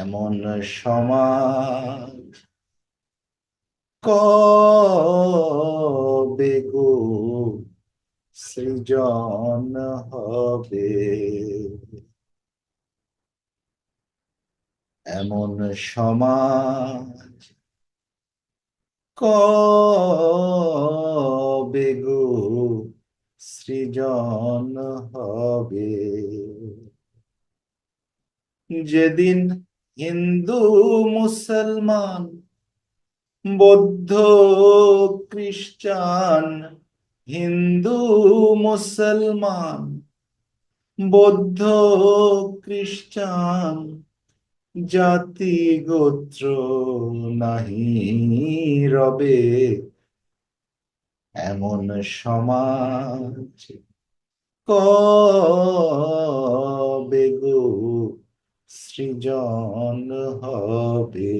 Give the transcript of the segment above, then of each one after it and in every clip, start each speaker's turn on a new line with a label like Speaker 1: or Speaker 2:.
Speaker 1: এমন সমাজ। কবে সৃজন হবে? এমন সমাজ। কবে গো সৃজন হবে? যেদিন হিন্দু, মুসলমান, বৌদ্ধ, খ্রিস্টান, হিন্দু, মুসলমান, বৌদ্ধ, খ্রিস্টান, জাতি, গোত্র নাহি রবে। এমন সমাজ কবে গো সৃজন হবে।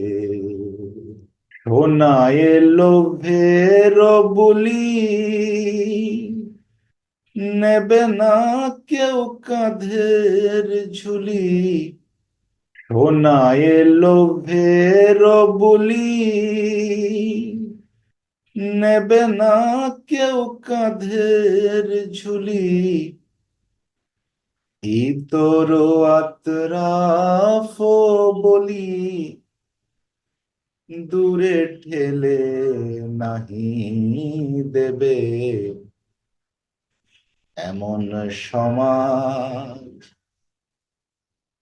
Speaker 1: সোনায় লোভের বলি নেবে না কেউ কাঁধের ঝুলি। সোনায় লোভের বলি নেবে না কেউ কাঁধের ঝুলি। ইতর আতরাফ বলি, দূরে ঠেলে নাহি দেবে। এমন সমাজ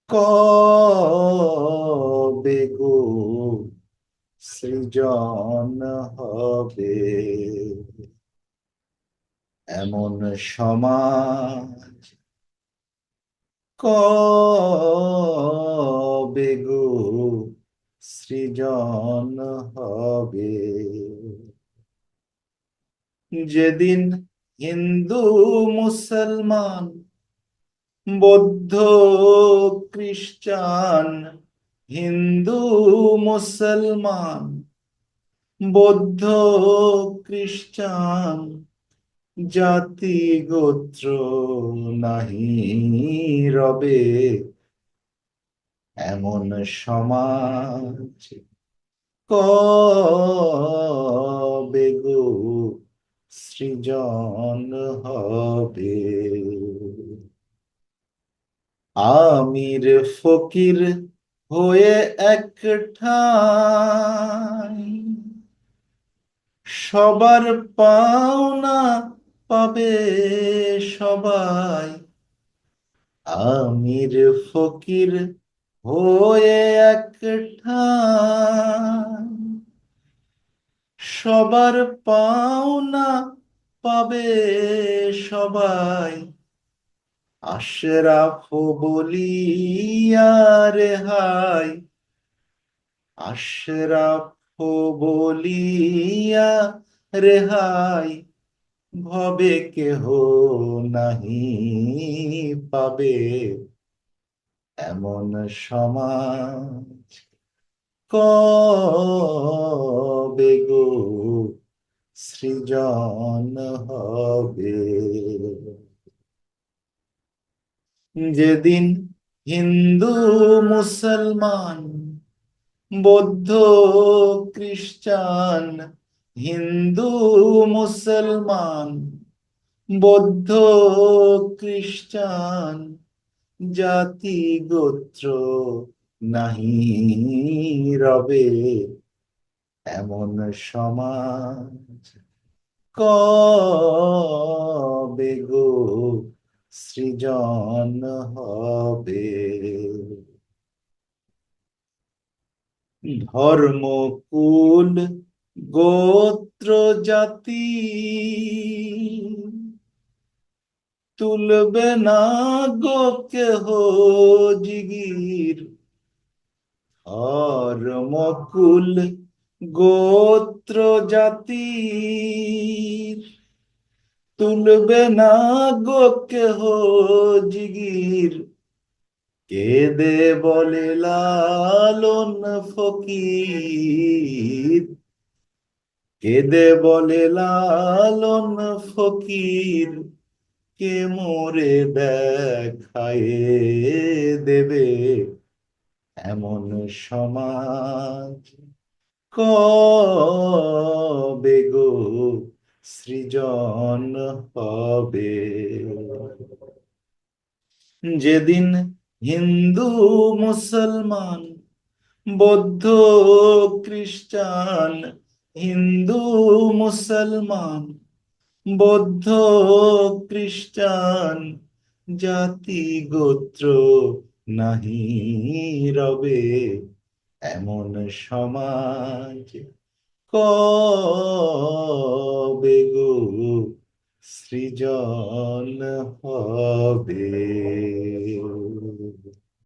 Speaker 1: কবে গো সৃজন হবে? এমন সমাজ কবে গো সৃজন হবে? যেদিন হিন্দু মুসলমান বৌদ্ধ খ্রিস্টান হিন্দু মুসলমান বৌদ্ধ খ্রিস্টান জাতি গোত্র নাহি রবে। এমন সমাজ কবে গো সৃজন হবে? আমির ফকির হয়ে এক সবার পাওনা পাবে সবাই। আমির ফকির হয়ে এক ঠাই সবার পাওনা পাবে সবাই। আশরাফ বলিয়া রেহাই আশরাফ বলিয়া রেহাই ভবে কেহ নাহি পাবে। এমন সমাজ কবে গো সৃজন হবে? যেদিন হিন্দু মুসলমান, বৌদ্ধ খ্রিস্টান হিন্দু, মুসলমান, বৌদ্ধ, খ্রিস্টান, জাতি, গোত্র নাহি রবে। এমন সমাজ কবে গো সৃজন হবে? ধর্ম কুল গোত্র জাতি তুলবে না গো কেহ জিগির। ধর্ম কুল গোত্র জাতি তুলবে না গো কেহ জিগির। কেদে বলে লালন ফকির। কেদে বলে লালন ফকির, কে মোরে দেখায়ে দেবে? এমন সমাজ কবে গো সৃজন হবে? যেদিন হিন্দু, মুসলমান, বৌদ্ধ খ্রিস্টান হিন্দু মুসলমান বৌদ্ধ খ্রিস্টান জাতি গোত্র নাহি রবে। এমন সমাজ কবে গো সৃজন হবে?